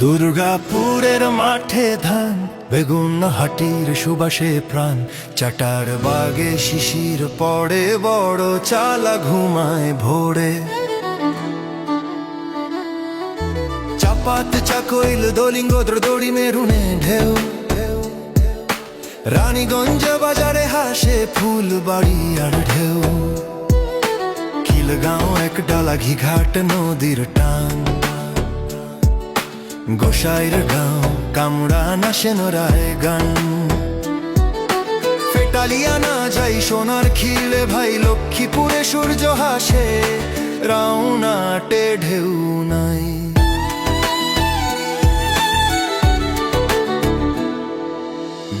দুর্গাপুরের মাঠে ধান, বেগুন হাটির সুবাসে প্রাণ। চাটার বাগে শিশির পড়ে, বড় চালা ঘুমায় ভোরে। চাপাত চাকইল দলিঙ্গ দড়ি মেরুনে ঢেউ। রানীগঞ্জ বাজারে হাসে ফুল বাড়ি আর ঢেউ। খিলগাঁও এক ডালা ঘিঘাট নদীর টান। গোসাইর গাঁও কামড়া না সেনরায় গান। ফেটালিয়া না যাই সোনার খিলে ভাই, লক্ষ্মীপুরে সূর্য হাসে রাউনাটে ঢেউ নাই।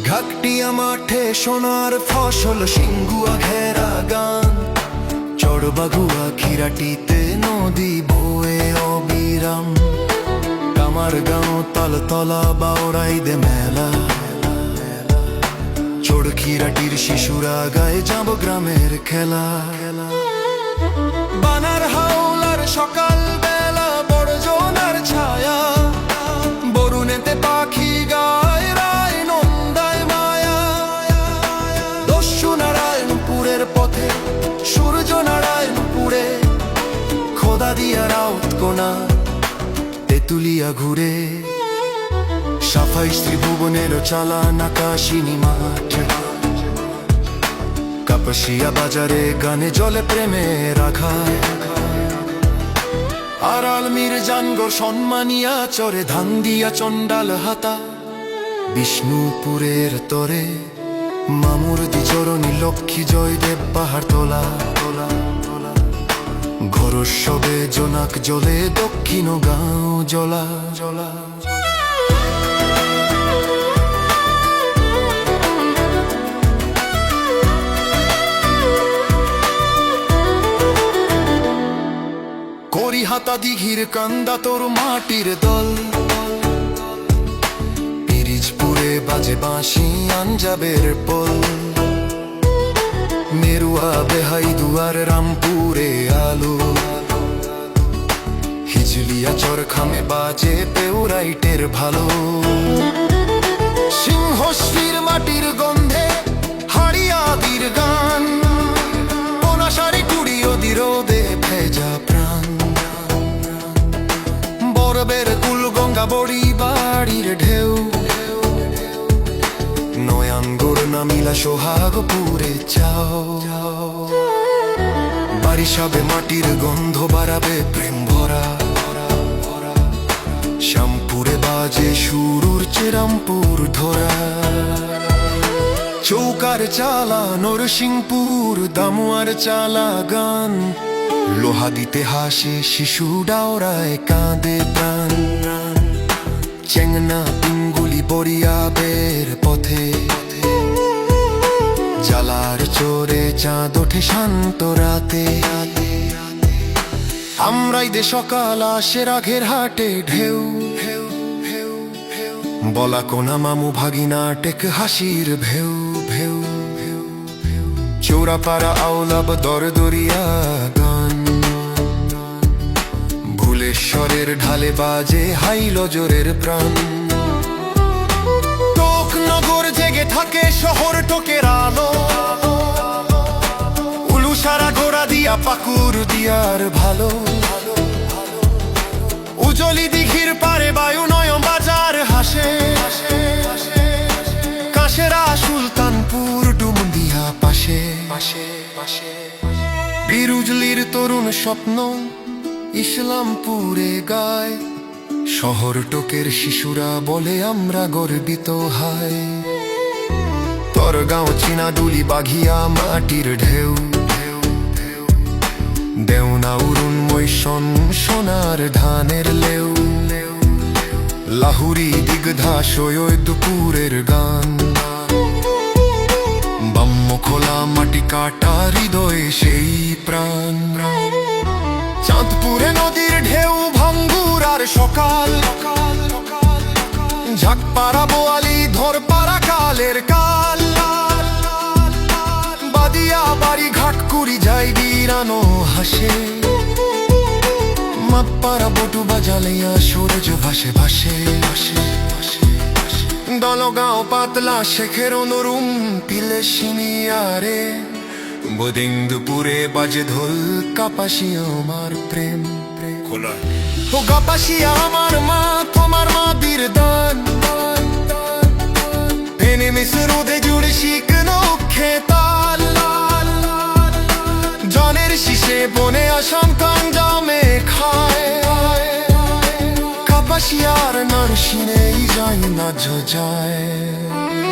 ঘাকটিয়া মাঠে সোনার ফসল, সিঙ্গুয়া ঘেরা গান। চড়বাগুয়া খিরাটিতে নদী বয়ে অবিরাম। তালতলা বাওড়াই দে মেলা। চোড় খিরাটির শিশুরা গায়ে যাব গ্রামের খেলা। বানার হাওলার সকাল বেলা বড় জোনার ছায়া। বরুণেতে পাখি গায় রায় নন্দায় মায়া। দস্যু পথে সূর্য খোদা দিয়া রাউত কোনা, তেতুলিয়া ঘুরে। সাফাই শ্রী ভুবনের চালা নাকাশিনী মাঠ কাপাসিয়া বাজারে গানে জলে প্রেমে রাখায় আর আলমির জানগো সম্মানিয়া চরে ধান দিয়া চণ্ডাল হাতা বিষ্ণুপুরের তরে মামুর দি লক্ষ্মী জয়দেব পাহাড় তোলা তোলা তোলা ঘরসবে জোনাক জলে দক্ষিণ গাঁও জলা জলা দিঘির কান্দা তোর মাটির দল। পিরিজপুরে বাজে বাঁশি, আঞ্জাবের পল। মেরুয়া বেহাই দুয়ার, রামপুরে আলো। হিজলিয়া, চরখামে বাজে পেউরাইটের ভালো। সিংহশ্রীর মাটির গন্ধে নয়াঙ্গর নামিলা সোহাগপুরে যাও। বারিশাবে মাটির গন্ধ বাড়াবে প্রেম ভরা। শ্যামপুরে বাজে সুরুর চেরামপুর ধরা। চৌকার চালা নরসিংপুর, দামুয়ার চালা গান। লোহা দিতে হাসে শিশু ডাওরায় কাঁদে প্রাণ। চেংনা পিঙ্গুলি বরিয়াবের পথে জালার চোরে চাঁদ ওঠে শান্ত রাতে। আমরাই দে সকাল আসে রাঘের হাটে ঢেউ। বলা কোনা মামু ভাগিনা টেক হাসির ভেউ। ভেউ ভেউ চৌরাপাড়া আওলাব দরদরিয়া গান। ভুলেশ্বরের ঢালে বাজে হাইল জোরের প্রাণ। জেগে থাকে শহর টোকের আলো। উলুসারা ঘোড়া দিয়া, পাকুর দিয়ার ভালো। উজলি দিঘির পারে বায়ু নয়ন বাজার হাসে। কাশেরা, সুলতানপুর ডুমদিয়া পাশে পাশে। পাশে বিরুজলির তরুণ স্বপ্ন ইসলামপুরে গায়। শহর টোকের শিশুরা বলে, আমরা গর্বিত, হায়। তোর গাঁও চিনা দুলি বাঘিয়া মাটির ঢেউ দেওনা উরুন মৈশন সোনার ধানের লেউ লাহুরি দিগধা সৈয় দুপুরের গান বাম্য খোলা মাটি কাটা হৃদয়ে সেই প্রাণ চাঁদপুরে নদীর ঢেউ ভাঙ্গুর আর সকাল ঝাকপাড়া বোয়ালি ধরপাড়া কালের কাল বাড়ি ঘাট কুড়ি যাই বিরানো হাসে। মাপ্পারা বটু বাজালিয়া সূরজ ভাসে ভাসে ভাসে। দলগাঁও পাতলা শেখের অনুরুম পিলে সিনিয়ারে। বোদিং দুপুরে বাজে ধোল কাপাসি আমার প্রেম প্রেম। ও কাপাসিয়া আমার মা তোমার মা বীর দান এনে মিসরুদে জুড়ে শিখনো খেতাল। শিশে বনে আসাম কাঞ্জামে খায় কাপাসিয়ার নারসিনেই যাই না যায়